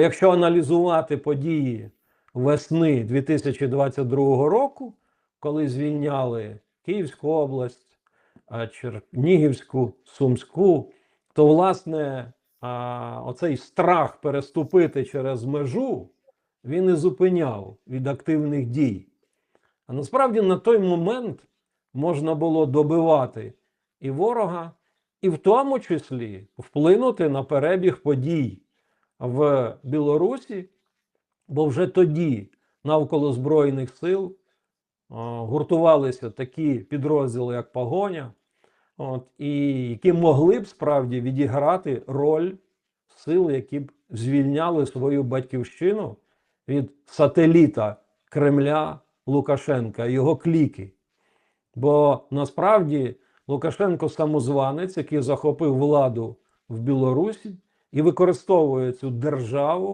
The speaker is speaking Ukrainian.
Якщо аналізувати події весни 2022 року, коли звільняли Київську область, Чернігівську, Сумську, то власне оцей страх переступити через межу він і зупиняв від активних дій. А насправді на той момент можна було добивати і ворога, і в тому числі вплинути на перебіг подій в Білорусі, бо вже тоді навколо Збройних сил гуртувалися такі підрозділи, як Погоня, от, і які могли б справді відіграти роль сил, які б звільняли свою батьківщину від сателіта Кремля Лукашенка, його кліки. Бо насправді Лукашенко самозванець, який захопив владу в Білорусі і використовує цю державу